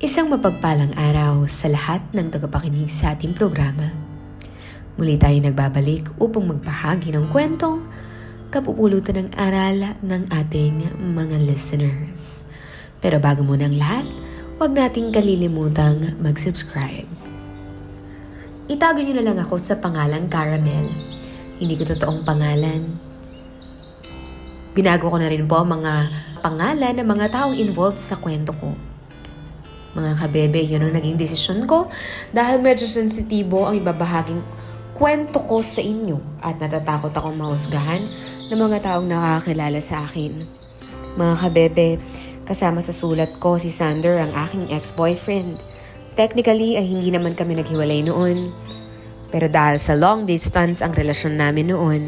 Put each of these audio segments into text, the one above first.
Isang mapagpalang araw sa lahat ng tagapakinig sa ating programa. Muli tayo nagbabalik upang magpahagi ng kwentong kapupulutan ng aral ng ating mga listeners. Pero bago muna ang lahat, huwag nating kalilimutang mag-subscribe. Itago niyo na lang ako sa pangalang Caramel. Hindi ko totoong pangalan. Binago ko na rin po ang mga pangalan ng mga taong involved sa kwento ko. Mga kabebe, yun ang naging desisyon ko dahil medyo sensitibo ang ibabahaging kwento ko sa inyo at natatakot akong mahusgahan ng mga taong nakakilala sa akin. Mga kabebe, kasama sa sulat ko si Sander ang aking ex-boyfriend. Technically ay hindi naman kami naghiwalay noon. Pero dahil sa long distance ang relasyon namin noon,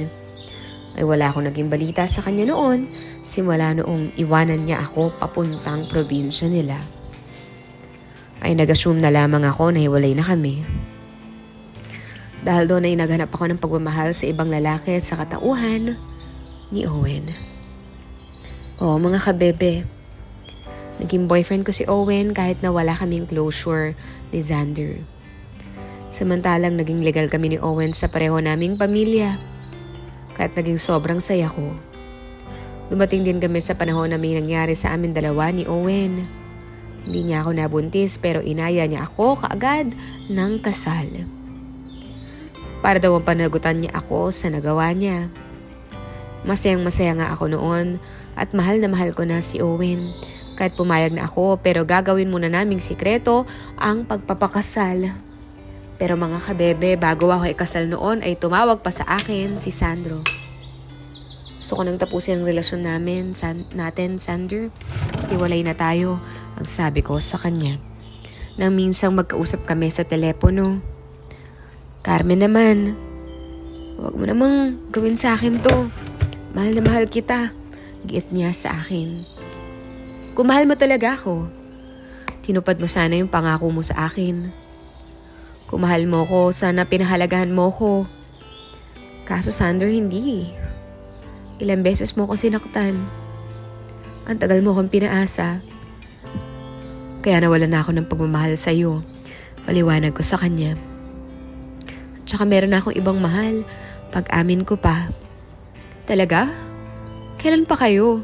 ay wala akong naging balita sa kanya noon simula noong iwanan niya ako papuntang probinsya nila ay nag-assume na lamang ako na hiwalay na kami. Dahil doon ay naghanap ako ng pagmamahal sa ibang lalaki sa katauhan ni Owen. Oo mga kabebe, naging boyfriend ko si Owen kahit na wala kaming closure ni Xander. Samantalang naging legal kami ni Owen sa pareho naming pamilya. Kahit naging sobrang saya ko. Dumating din kami sa panahon na may nangyari sa amin dalawa ni Owen. Hindi niya ako nabuntis pero inaya niya ako kaagad ng kasal. Para daw ang panagutan niya ako sa nagawa niya. Masayang masaya nga ako noon at mahal na mahal ko na si Owen. Kahit pumayag na ako pero gagawin muna naming sikreto ang pagpapakasal. Pero mga kabebe, bago ako ikasal noon ay tumawag pa sa akin si Sandro. Gusto ko nang tapusin ang relasyon namin, san- natin, Sander. Hiwalay na tayo ang sabi ko sa kanya. Nang minsang magkausap kami sa telepono. Carmen naman, huwag mo namang gawin sa akin to. Mahal na mahal kita. Giit niya sa akin. Kung mahal mo talaga ako, tinupad mo sana yung pangako mo sa akin. Kung mahal mo ko, sana pinahalagahan mo ko. Kaso Sander, hindi. Ilang beses mo ko sinaktan. Ang tagal mo kong pinaasa. Kaya nawala na ako ng pagmamahal sa iyo. Paliwanag ko sa kanya. At saka meron na akong ibang mahal. Pag-amin ko pa. Talaga? Kailan pa kayo?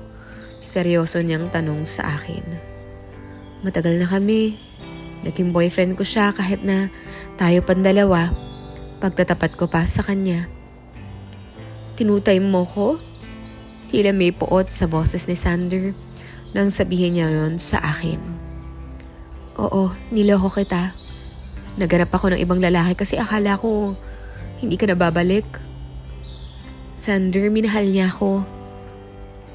Seryoso niyang tanong sa akin. Matagal na kami. Naging boyfriend ko siya kahit na tayo pan dalawa. Pagtatapat ko pa sa kanya. Tinutay mo ko? Tila may puot sa boses ni Sander nang sabihin niya yon sa akin. Oo, niloko kita. Naganap ako ng ibang lalaki kasi akala ko hindi ka na babalik. Sander, minahal niya ako.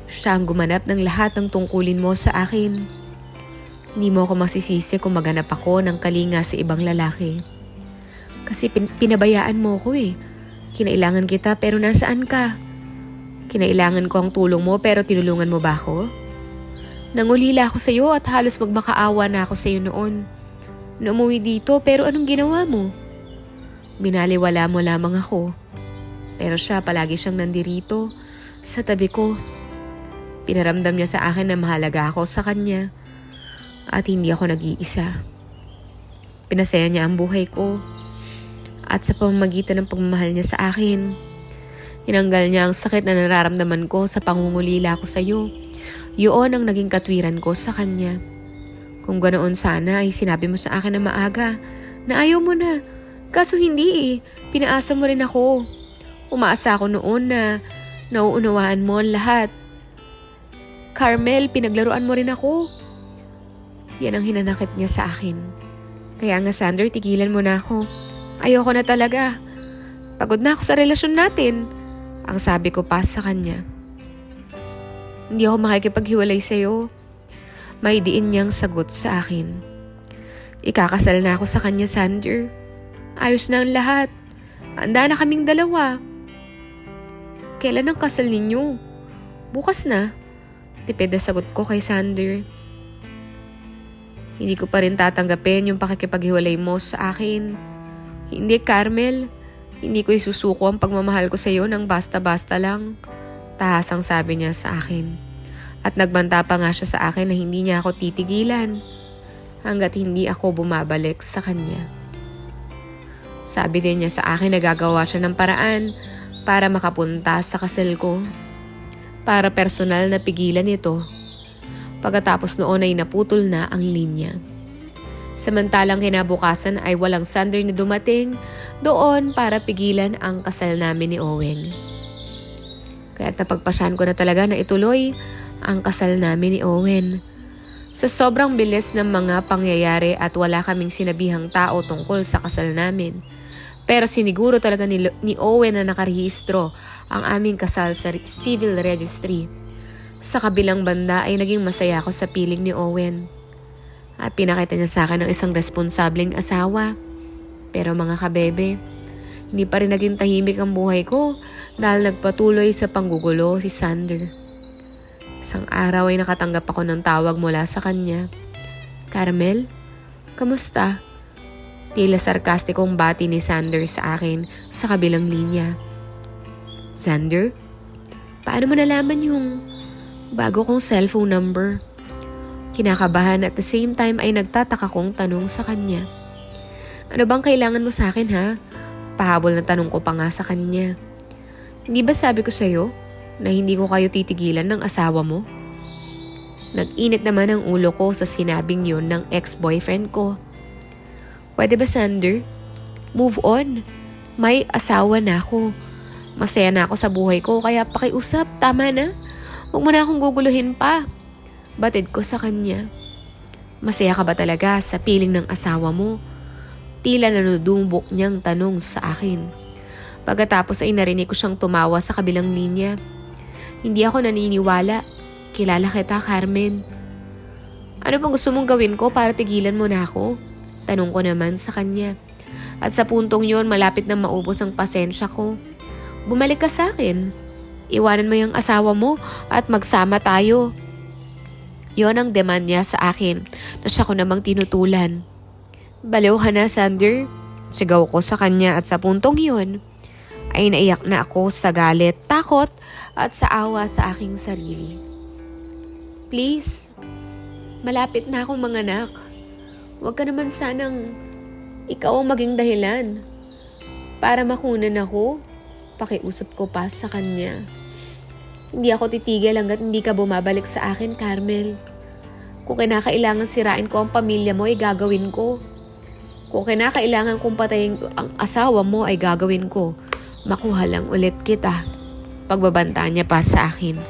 Siya ang gumanap ng lahat ng tungkulin mo sa akin. Hindi mo ako masisisi kung maganap ako ng kalinga sa ibang lalaki. Kasi pin- pinabayaan mo ko eh. Kinailangan kita pero nasaan ka? Kinailangan ko ang tulong mo pero tinulungan mo ba ako? Nangulila ako sa iyo at halos magmakaawa na ako sa iyo noon. Numuwi dito pero anong ginawa mo? Binaliwala mo lamang ako. Pero siya palagi siyang nandirito sa tabi ko. Pinaramdam niya sa akin na mahalaga ako sa kanya at hindi ako nag-iisa. Pinasaya niya ang buhay ko at sa pamamagitan ng pagmamahal niya sa akin, tinanggal niya ang sakit na nararamdaman ko sa pangungulila ko sa iyo. Yun ang naging katwiran ko sa kanya. Kung ganoon sana ay sinabi mo sa akin na maaga na ayaw mo na. Kaso hindi eh, pinaasa mo rin ako. Umaasa ako noon na nauunawaan mo ang lahat. Carmel, pinaglaruan mo rin ako. Yan ang hinanakit niya sa akin. Kaya nga Sander, tigilan mo na ako. Ayoko na talaga. Pagod na ako sa relasyon natin. Ang sabi ko pa sa kanya. Hindi ako makikipaghiwalay sa'yo. May diin niyang sagot sa akin. Ikakasal na ako sa kanya, Sander. Ayos na ang lahat. Handa na kaming dalawa. Kailan ang kasal ninyo? Bukas na. Tipid na sagot ko kay Sander. Hindi ko pa rin tatanggapin yung pakikipaghiwalay mo sa akin. Hindi, Carmel. Hindi ko isusuko ang pagmamahal ko sa iyo ng basta-basta lang. Tahasang sabi niya sa akin. At nagbanta pa nga siya sa akin na hindi niya ako titigilan. hanggat hindi ako bumabalik sa kanya. Sabi din niya sa akin na gagawa siya ng paraan para makapunta sa kasal ko. Para personal na pigilan ito. Pagkatapos noon ay naputol na ang linya. Samantalang kinabukasan ay walang Sander na dumating doon para pigilan ang kasal namin ni Owen. Kaya napagpasyan ko na talaga na ituloy ang kasal namin ni Owen. Sa sobrang bilis ng mga pangyayari at wala kaming sinabihang tao tungkol sa kasal namin. Pero siniguro talaga ni, ni Owen na nakarehistro ang aming kasal sa civil registry. Sa kabilang banda ay naging masaya ako sa piling ni Owen. At pinakita niya sa akin ng isang responsableng asawa. Pero mga kabebe, hindi pa rin naging tahimik ang buhay ko dahil nagpatuloy sa panggugulo si Sander. Isang araw ay nakatanggap ako ng tawag mula sa kanya. Carmel, kamusta? Tila sarkastikong bati ni Sander sa akin sa kabilang linya. Sander, paano mo nalaman yung bago kong cellphone number? Kinakabahan at the same time ay nagtataka kong tanong sa kanya. Ano bang kailangan mo sa akin ha? Pahabol na tanong ko pa nga sa kanya. Hindi ba sabi ko sa'yo na hindi ko kayo titigilan ng asawa mo? Nag-init naman ang ulo ko sa sinabing yun ng ex-boyfriend ko. Pwede ba Sander? Move on. May asawa na ako. Masaya na ako sa buhay ko kaya pakiusap, tama na. Huwag mo na akong guguluhin pa. Batid ko sa kanya. Masaya ka ba talaga sa piling ng asawa mo? Tila nanudumbok niyang tanong sa akin. Pagkatapos ay narinig ko siyang tumawa sa kabilang linya. Hindi ako naniniwala. Kilala kita, Carmen. Ano pang gusto mong gawin ko para tigilan mo na ako? Tanong ko naman sa kanya. At sa puntong yon malapit na maubos ang pasensya ko. Bumalik ka sa akin. Iwanan mo yung asawa mo at magsama tayo. Yon ang demand niya sa akin na siya ko namang tinutulan. Baliw ka na, Sander. Sigaw ko sa kanya at sa puntong yon ay naiyak na ako sa galit, takot at sa awa sa aking sarili. Please, malapit na akong manganak. Huwag ka naman sanang ikaw ang maging dahilan para makunan ako. Pakiusap ko pa sa kanya. Hindi ako titigil hanggat hindi ka bumabalik sa akin, Carmel. Kung kinakailangan sirain ko ang pamilya mo, ay gagawin ko. Kung kinakailangan kong patayin ang asawa mo, ay gagawin ko. Makuha lang ulit kita. Pagbabantaan niya pa sa akin.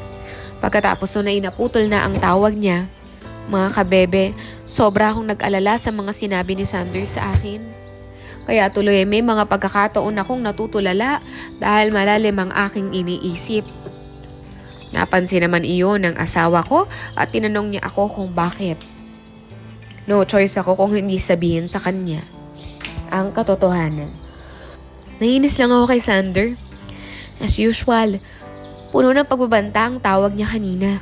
Pagkatapos nun ay naputol na ang tawag niya. Mga kabebe, sobra akong nag-alala sa mga sinabi ni Sanders sa akin. Kaya tuloy ay may mga pagkakataon akong natutulala dahil malalim ang aking iniisip. Napansin naman iyon ng asawa ko at tinanong niya ako kung bakit. No choice ako kung hindi sabihin sa kanya ang katotohanan. Nainis lang ako kay Sander. As usual, puno ng pagbabanta ang tawag niya kanina.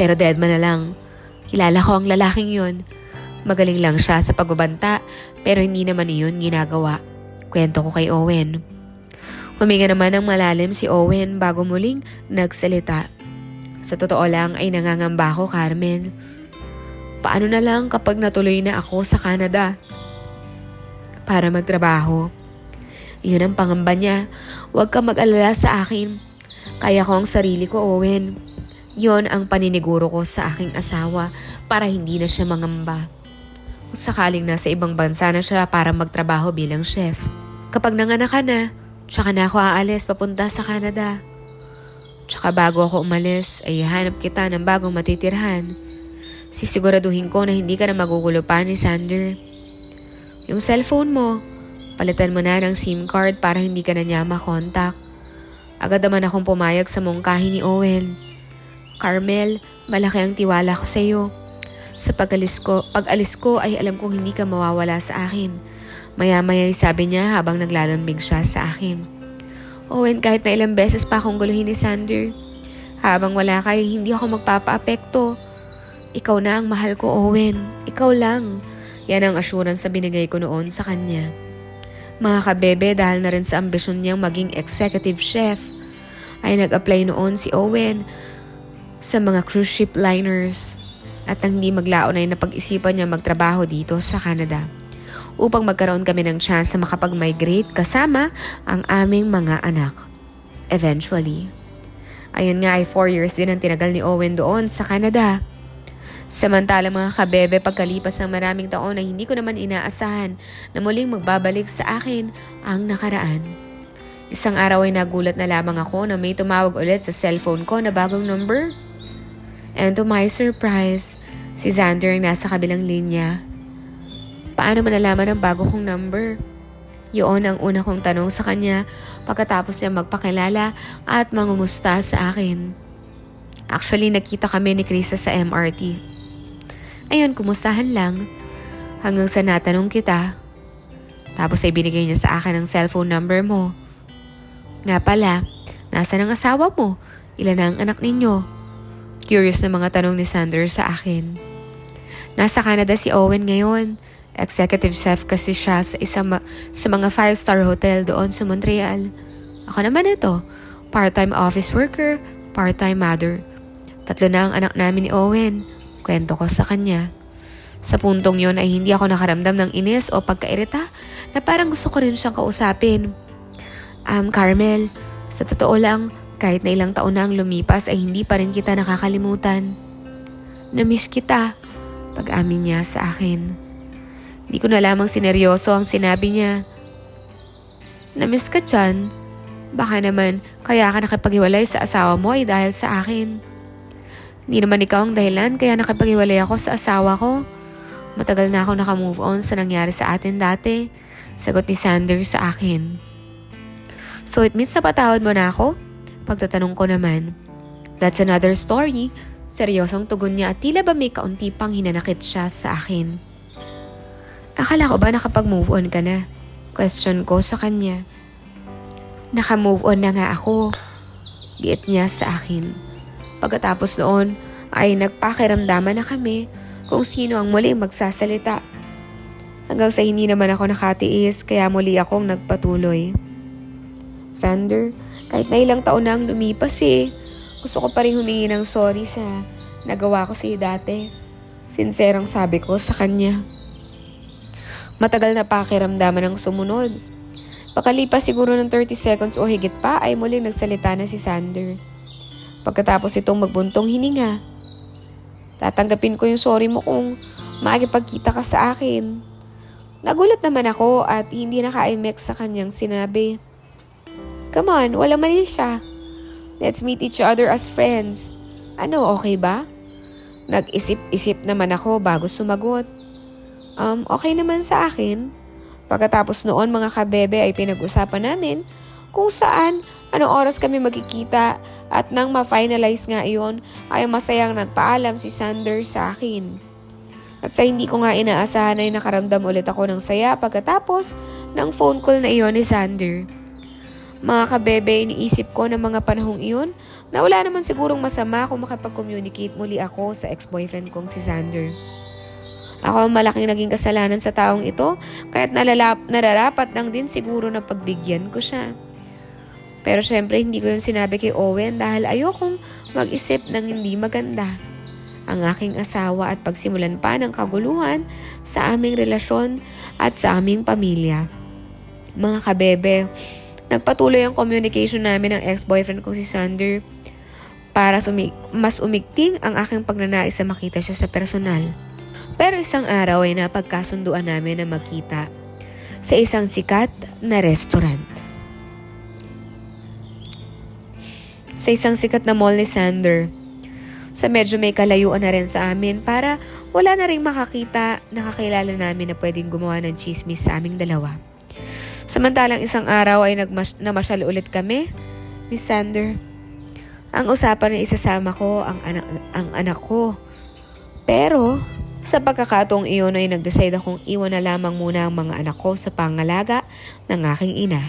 Pero deadman na lang. Kilala ko ang lalaking yon. Magaling lang siya sa pagbabanta pero hindi naman iyon ginagawa. Kwento ko kay Owen. Huminga naman ng malalim si Owen bago muling nagsalita. Sa totoo lang ay nangangamba ako, Carmen. Paano na lang kapag natuloy na ako sa Canada? Para magtrabaho. Iyon ang pangamba niya. Huwag ka mag-alala sa akin. Kaya ko ang sarili ko, Owen. Yon ang paniniguro ko sa aking asawa para hindi na siya mangamba. Kung sakaling nasa ibang bansa na siya para magtrabaho bilang chef. Kapag nanganak ka na, tsaka na ako aalis papunta sa Canada. Tsaka bago ako umalis, ay hanap kita ng bagong matitirhan. Sisiguraduhin ko na hindi ka na magugulo pa ni Sander. Yung cellphone mo, palitan mo na ng SIM card para hindi ka na niya makontak. Agad naman akong pumayag sa mungkahi ni Owen. Carmel, malaki ang tiwala ko sa iyo. Sa pag-alis ko, pag-alis ko ay alam kong hindi ka mawawala sa akin. Maya-maya sabi niya habang naglalambing siya sa akin. Owen, kahit na ilang beses pa akong guluhin ni Sander. Habang wala ka, ay hindi ako magpapa-apekto. Ikaw na ang mahal ko, Owen. Ikaw lang. Yan ang assurance na binigay ko noon sa kanya. Mga kabebe, dahil na rin sa ambisyon niyang maging executive chef, ay nag-apply noon si Owen sa mga cruise ship liners. at nang hindi maglaon ay napag-isipan niya magtrabaho dito sa Canada upang magkaroon kami ng chance na makapag-migrate kasama ang aming mga anak. Eventually. Ayun nga ay 4 years din ang tinagal ni Owen doon sa Canada. Samantala mga kabebe pagkalipas ng maraming taon ay hindi ko naman inaasahan na muling magbabalik sa akin ang nakaraan. Isang araw ay nagulat na lamang ako na may tumawag ulit sa cellphone ko na bagong number. And to my surprise, si Xander ang nasa kabilang linya. Paano mo nalaman ang bago kong number? Yun ang una kong tanong sa kanya pagkatapos niya magpakilala at mangumusta sa akin. Actually, nakita kami ni Krista sa MRT. Ayun, kumustahan lang. Hanggang sa natanong kita. Tapos ay binigay niya sa akin ang cellphone number mo. Nga pala, nasa ang asawa mo? Ilan na ang anak ninyo? Curious na mga tanong ni Sander sa akin. Nasa Canada si Owen ngayon. Executive chef kasi siya sa isang ma- sa mga five-star hotel doon sa Montreal. Ako naman ito, part-time office worker, part-time mother. Tatlo na ang anak namin ni Owen. Kwento ko sa kanya. Sa puntong yon ay hindi ako nakaramdam ng inis o pagkairita na parang gusto ko rin siyang kausapin. Um, Carmel, sa totoo lang, kahit na ilang taon na ang lumipas ay hindi pa rin kita nakakalimutan. Namiss kita, pag-amin niya sa akin. Di ko na lamang sineryoso ang sinabi niya. Namiss ka dyan? Baka naman kaya ka nakipaghiwalay sa asawa mo ay dahil sa akin. Hindi naman ikaw ang dahilan kaya nakipaghiwalay ako sa asawa ko. Matagal na ako nakamove on sa nangyari sa atin dati. Sagot ni Sander sa akin. So it means napatawad mo na ako? Pagtatanong ko naman. That's another story. Seryosong tugon niya at tila ba may kaunti pang hinanakit siya sa akin. Akala ko ba nakapag-move on ka na? Question ko sa kanya. Naka-move on na nga ako. Giit niya sa akin. Pagkatapos noon ay nagpakiramdaman na kami kung sino ang muli magsasalita. Hanggang sa hindi naman ako nakatiis kaya muli akong nagpatuloy. Sander, kahit na ilang taon na ang lumipas eh, gusto ko pa rin humingi ng sorry sa nagawa ko sa'yo dati. Sinserang sabi ko sa kanya. Matagal na pakiramdaman ang sumunod. Pakalipas siguro ng 30 seconds o higit pa ay muling nagsalita na si Sander. Pagkatapos itong magbuntong hininga. Tatanggapin ko yung sorry mo kung makikipagkita ka sa akin. Nagulat naman ako at hindi naka-IMEX sa kanyang sinabi. Come on, wala mali siya. Let's meet each other as friends. Ano, okay ba? Nag-isip-isip naman ako bago sumagot. Um, okay naman sa akin. Pagkatapos noon mga kabebe ay pinag-usapan namin kung saan, anong oras kami magkikita at nang ma-finalize nga iyon ay masayang nagpaalam si Sander sa akin. At sa hindi ko nga inaasahan ay nakaramdam ulit ako ng saya pagkatapos ng phone call na iyon ni Sander. Mga kabebe, iniisip ko ng mga panahong iyon na wala naman sigurong masama kung makapag-communicate muli ako sa ex-boyfriend kong si Sander. Ako ang malaking naging kasalanan sa taong ito, kaya't nalalap, nararapat lang din siguro na pagbigyan ko siya. Pero syempre hindi ko yung sinabi kay Owen dahil ayokong mag-isip ng hindi maganda. Ang aking asawa at pagsimulan pa ng kaguluhan sa aming relasyon at sa aming pamilya. Mga kabebe, nagpatuloy ang communication namin ng ex-boyfriend ko si Sander para sumi- mas umigting ang aking pagnanais na makita siya sa personal. Pero isang araw ay napagkasunduan namin na magkita sa isang sikat na restaurant. Sa isang sikat na mall ni Sander. Sa medyo may kalayuan na rin sa amin para wala na rin makakita nakakilala namin na pwedeng gumawa ng chismis sa aming dalawa. Samantalang isang araw ay nagmas- namasyal ulit kami ni Sander. Ang usapan ay isasama ko ang anak, ang anak ko. Pero sa pagkakataong iyon ay nag-decide akong iwan na lamang muna ang mga anak ko sa pangalaga ng aking ina.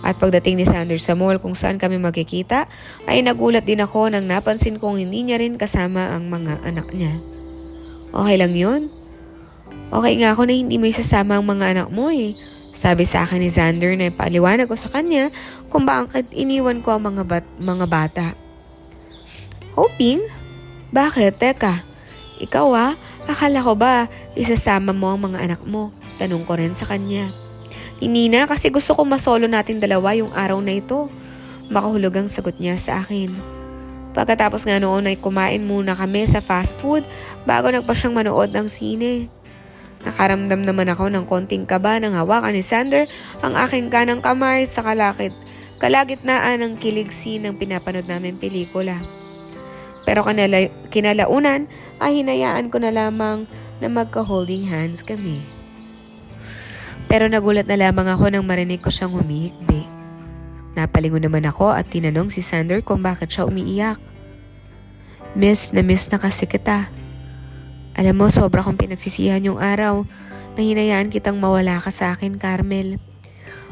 At pagdating ni Sanders sa mall kung saan kami magkikita, ay nagulat din ako nang napansin kong hindi niya rin kasama ang mga anak niya. Okay lang yun? Okay nga ako na hindi mo isasama ang mga anak mo eh. Sabi sa akin ni Xander na ipaliwanag ko sa kanya kung bakit iniwan ko ang mga, bat- mga bata. Hoping? Bakit? Teka, Ikaw ah, akala ko ba isasama mo ang mga anak mo? Tanong ko rin sa kanya. Hindi na kasi gusto ko masolo natin dalawa yung araw na ito. Makahulog ang sagot niya sa akin. Pagkatapos nga noon ay kumain muna kami sa fast food bago nagpa siyang manood ng sine. Nakaramdam naman ako ng konting kaba nang hawakan ni Sander ang aking kanang kamay sa kalakit, kalagitnaan ng kiligsi ng pinapanood namin pelikula. Pero kanala, kinalaunan ay hinayaan ko na lamang na magka-holding hands kami. Pero nagulat na lamang ako nang marinig ko siyang humihikbi. Napalingon naman ako at tinanong si Sander kung bakit siya umiiyak. Miss na miss na kasi kita. Alam mo, sobra kong pinagsisihan yung araw na hinayaan kitang mawala ka sa akin, Carmel.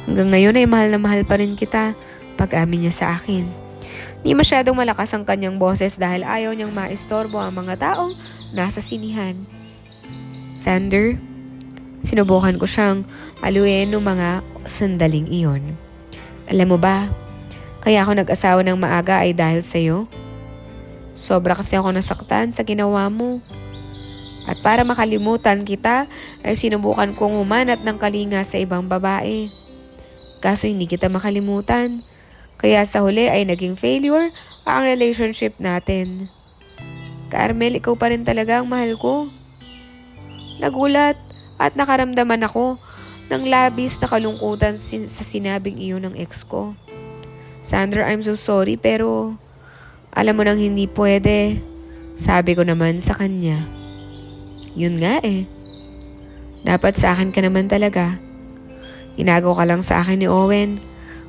Hanggang ngayon ay mahal na mahal pa rin kita pag-amin niya sa akin. Di masyadong malakas ang kanyang boses dahil ayaw niyang maistorbo ang mga taong nasa sinihan. Sander, sinubukan ko siyang aluin ng mga sandaling iyon. Alam mo ba, kaya ako nag-asawa ng maaga ay dahil sa'yo. Sobra kasi ako nasaktan sa ginawa mo. At para makalimutan kita, ay sinubukan kong humanap ng kalinga sa ibang babae. Kaso hindi kita makalimutan. Kaya sa huli ay naging failure ang relationship natin. Carmel, ikaw pa rin talaga ang mahal ko. Nagulat at nakaramdaman ako ng labis na kalungkutan sin- sa sinabing iyon ng ex ko. Sandra, I'm so sorry pero alam mo nang hindi pwede. Sabi ko naman sa kanya. Yun nga eh. Dapat sa akin ka naman talaga. Inago ka lang sa akin ni Owen.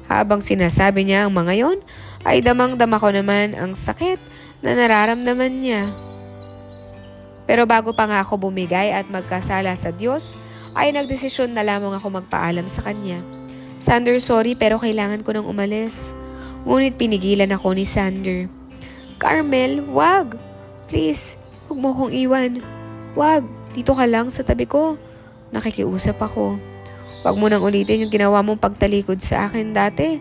Habang sinasabi niya ang mga yon, ay damang-dama ko naman ang sakit na nararamdaman niya. Pero bago pa nga ako bumigay at magkasala sa Diyos, ay nagdesisyon na lamang ako magpaalam sa kanya. Sander, sorry pero kailangan ko nang umalis. Ngunit pinigilan ako ni Sander. Carmel, wag! Please, huwag mo kong iwan. Wag, dito ka lang sa tabi ko. Nakikiusap ako. Huwag mo nang ulitin yung ginawa mong pagtalikod sa akin dati.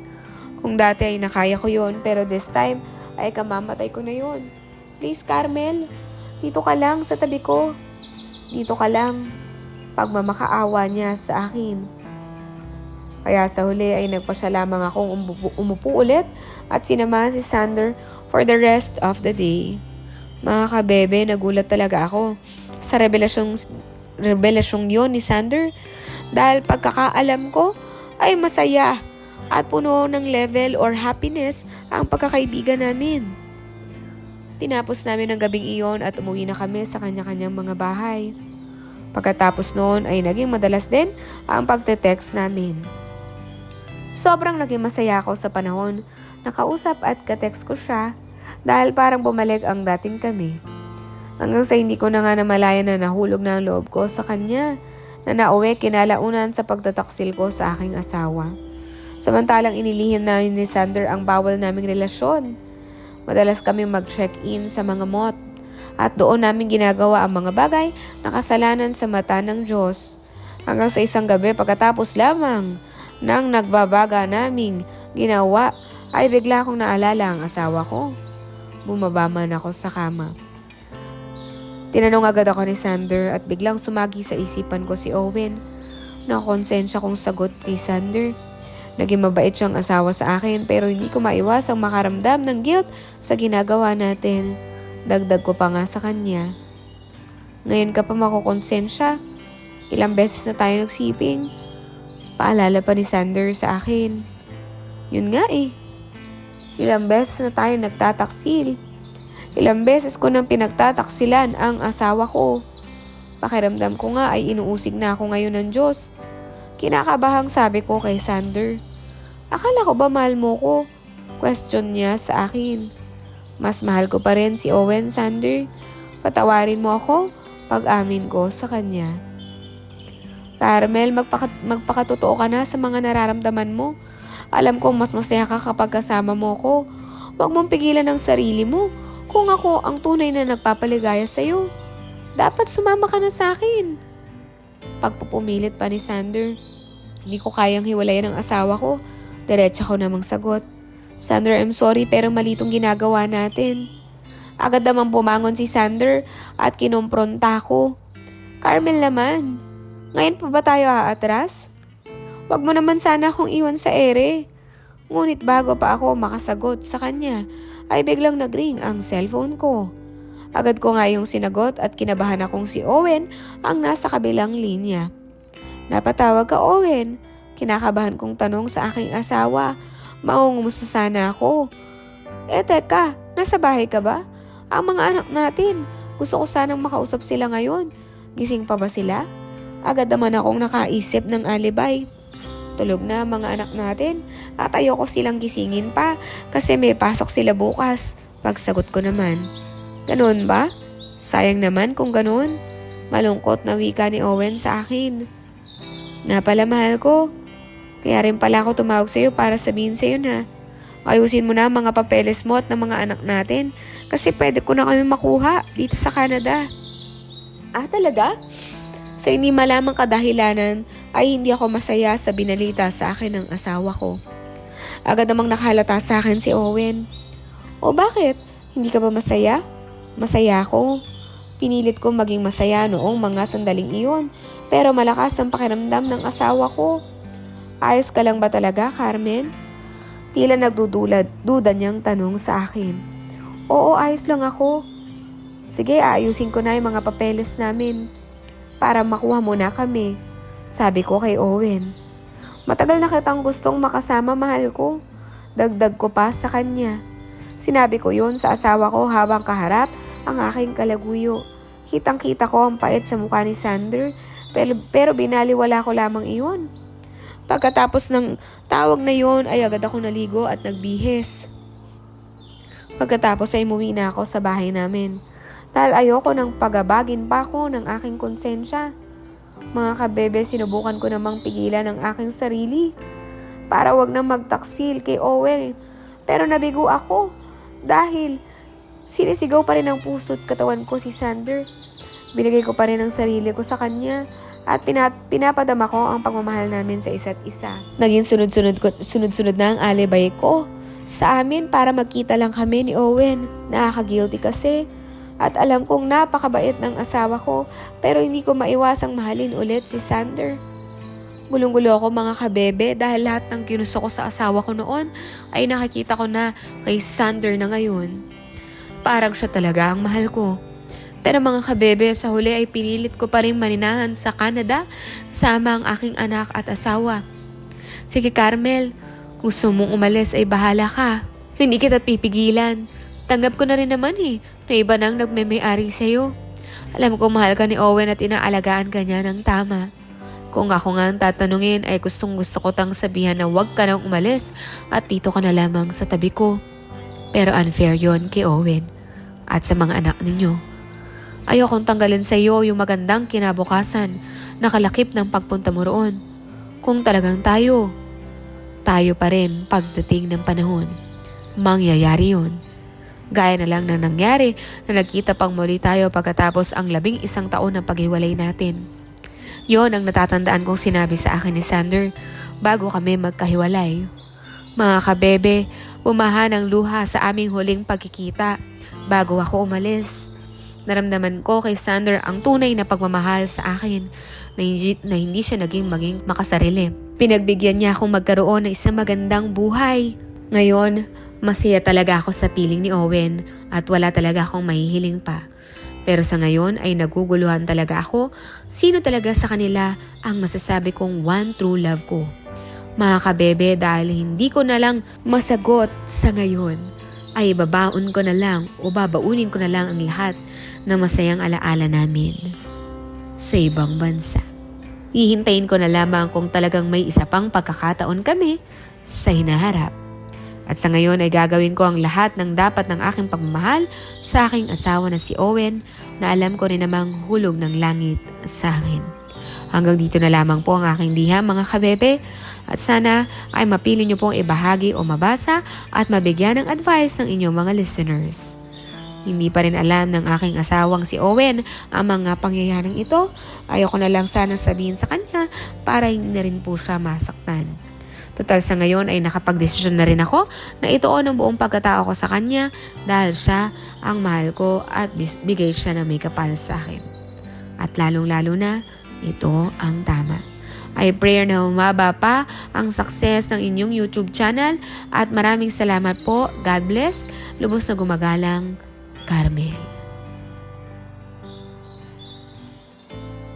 Kung dati ay nakaya ko yon pero this time ay kamamatay ko na yon. Please, Carmel, dito ka lang sa tabi ko. Dito ka lang. Pagmamakaawa niya sa akin. Kaya sa huli ay nagpasya lamang akong umupo, umupo ulit at sinamahan si Sander for the rest of the day. Mga kabebe, nagulat talaga ako sa revelasyong, revelasyong yon ni Sander dahil pagkakaalam ko ay masaya at puno ng level or happiness ang pagkakaibigan namin. Tinapos namin ang gabing iyon at umuwi na kami sa kanya-kanyang mga bahay. Pagkatapos noon ay naging madalas din ang pagte-text namin. Sobrang naging masaya ako sa panahon na kausap at katext ko siya dahil parang bumalik ang dating kami. Hanggang sa hindi ko na nga namalayan na nahulog na ang loob ko sa kanya na nauwi kinalaunan sa pagtataksil ko sa aking asawa. Samantalang inilihim namin ni Sander ang bawal naming relasyon. Madalas kami mag-check-in sa mga mot at doon namin ginagawa ang mga bagay na kasalanan sa mata ng Diyos. Hanggang sa isang gabi pagkatapos lamang ng nagbabaga naming ginawa ay bigla kong naalala ang asawa ko. Bumaba man ako sa kama. Tinanong agad ako ni Sander at biglang sumagi sa isipan ko si Owen. Nakonsensya kong sagot kay Sander. Naging mabait siyang asawa sa akin pero hindi ko maiwasang makaramdam ng guilt sa ginagawa natin. Dagdag ko pa nga sa kanya. Ngayon ka pa makukonsensya. Ilang beses na tayo nagsiping. Paalala pa ni Sander sa akin. Yun nga eh. Ilang beses na tayo nagtataksil. Ilang beses ko nang pinagtataksilan ang asawa ko. Pakiramdam ko nga ay inuusig na ako ngayon ng Diyos. Kinakabahang sabi ko kay Sander. Akala ko ba mahal mo ko? Question niya sa akin. Mas mahal ko pa rin si Owen Sander. Patawarin mo ako pag amin ko sa kanya. Carmel, magpaka- magpakatotoo ka na sa mga nararamdaman mo. Alam kong mas masaya ka kapag kasama mo ko. Huwag mong pigilan ang sarili mo kung ako ang tunay na nagpapaligaya sa'yo. Dapat sumama ka na sa akin. Pagpupumilit pa ni Sander. Hindi ko kayang hiwalayan ang asawa ko. Diretsa ko namang sagot. Sander, I'm sorry pero mali itong ginagawa natin. Agad naman bumangon si Sander at kinumpronta ko. Carmel naman, ngayon pa ba tayo aatras? Huwag mo naman sana akong iwan sa ere. Ngunit bago pa ako makasagot sa kanya, ay biglang nagring ang cellphone ko. Agad ko nga yung sinagot at kinabahan akong si Owen ang nasa kabilang linya. Napatawag ka Owen. Kinakabahan kong tanong sa aking asawa. Maungumusta sana ako. Eh teka, nasa bahay ka ba? Ang mga anak natin, gusto ko sanang makausap sila ngayon. Gising pa ba sila? Agad naman akong nakaisip ng alibay. Tulog na mga anak natin at ayoko silang gisingin pa kasi may pasok sila bukas. Pagsagot ko naman. Ganun ba? Sayang naman kung ganun. Malungkot na wika ni Owen sa akin. Nga pala mahal ko. Kaya rin pala ako tumawag sa'yo para sabihin sa'yo na ayusin mo na ang mga papeles mo at ng mga anak natin kasi pwede ko na kami makuha dito sa Canada. Ah, talaga? Sa hindi malamang kadahilanan ay hindi ako masaya sa binalita sa akin ng asawa ko. Agad namang nakahalata sa akin si Owen. O bakit? Hindi ka ba masaya? Masaya ako. Pinilit ko maging masaya noong mga sandaling iyon. Pero malakas ang pakiramdam ng asawa ko. Ayos ka lang ba talaga, Carmen? Tila nagdudulad, duda niyang tanong sa akin. Oo, ayos lang ako. Sige, ayusin ko na yung mga papeles namin para makuha mo na kami. Sabi ko kay Owen. Matagal na kitang gustong makasama mahal ko. Dagdag ko pa sa kanya. Sinabi ko yun sa asawa ko habang kaharap ang aking kalaguyo. Kitang kita ko ang pait sa mukha ni Sander pero, pero binaliwala ko lamang iyon. Pagkatapos ng tawag na yon ay agad ako naligo at nagbihis. Pagkatapos ay umuwi na ako sa bahay namin. Dahil ayoko ng pagabagin pa ako ng aking konsensya. Mga kabebe, sinubukan ko namang pigilan ang aking sarili para wag na magtaksil kay Owen. Pero nabigo ako dahil sinisigaw pa rin ng puso't katawan ko si Sander. Binigay ko pa rin ang sarili ko sa kanya at pina- pinapadama ko ang pagmamahal namin sa isa't isa. Naging sunod-sunod, ko, sunod-sunod na ang alibay ko sa amin para magkita lang kami ni Owen. Nakaka-guilty kasi at alam kong napakabait ng asawa ko pero hindi ko maiwasang mahalin ulit si Sander. Gulong-gulo ako mga kabebe dahil lahat ng kinusto ko sa asawa ko noon ay nakikita ko na kay Sander na ngayon. Parang siya talaga ang mahal ko. Pero mga kabebe, sa huli ay pinilit ko pa rin maninahan sa Canada kasama ang aking anak at asawa. Sige Carmel, kung gusto mong umalis ay bahala ka. Hindi kita pipigilan. Tanggap ko na rin naman eh, na iba nang nagme-may-ari sa'yo. Alam ko mahal ka ni Owen at inaalagaan ka niya ng tama. Kung ako nga ang tatanungin ay gustong gusto ko tang sabihan na huwag ka nang umalis at dito ka na lamang sa tabi ko. Pero unfair yon kay Owen at sa mga anak ninyo. Ayokong tanggalin sa iyo yung magandang kinabukasan na kalakip ng pagpunta mo roon. Kung talagang tayo, tayo pa rin pagdating ng panahon. Mangyayari yon. Gaya na lang na nangyari na nagkita pang muli tayo pagkatapos ang labing isang taon ng paghiwalay natin. Yon ang natatandaan kong sinabi sa akin ni Sander bago kami magkahiwalay. Mga kabebe, umahan ang luha sa aming huling pagkikita bago ako umalis. Naramdaman ko kay Sander ang tunay na pagmamahal sa akin na hindi, na hindi siya naging maging makasarili. Pinagbigyan niya akong magkaroon ng isang magandang buhay. Ngayon, masaya talaga ako sa piling ni Owen at wala talaga akong mahihiling pa. Pero sa ngayon ay naguguluhan talaga ako sino talaga sa kanila ang masasabi kong one true love ko. Mga kabebe dahil hindi ko na lang masagot sa ngayon ay babaon ko na lang o babaunin ko na lang ang lahat na masayang alaala namin sa ibang bansa. Hihintayin ko na lamang kung talagang may isa pang pagkakataon kami sa hinaharap. At sa ngayon ay gagawin ko ang lahat ng dapat ng aking pagmamahal sa aking asawa na si Owen na alam ko rin namang hulog ng langit sa akin. Hanggang dito na lamang po ang aking liha mga kabebe at sana ay mapili niyo pong ibahagi o mabasa at mabigyan ng advice ng inyong mga listeners. Hindi pa rin alam ng aking asawang si Owen ang mga pangyayaring ito. Ayoko na lang sana sabihin sa kanya para hindi na rin po siya masaktan. Total sa ngayon ay nakapagdesisyon na rin ako na ituon ang buong pagkatao ko sa kanya dahil siya ang mahal ko at bigay siya ng may kapal sa akin. At lalong-lalo na, ito ang tama. I pray na humaba pa ang success ng inyong YouTube channel at maraming salamat po. God bless. Lubos na gumagalang, Carmel.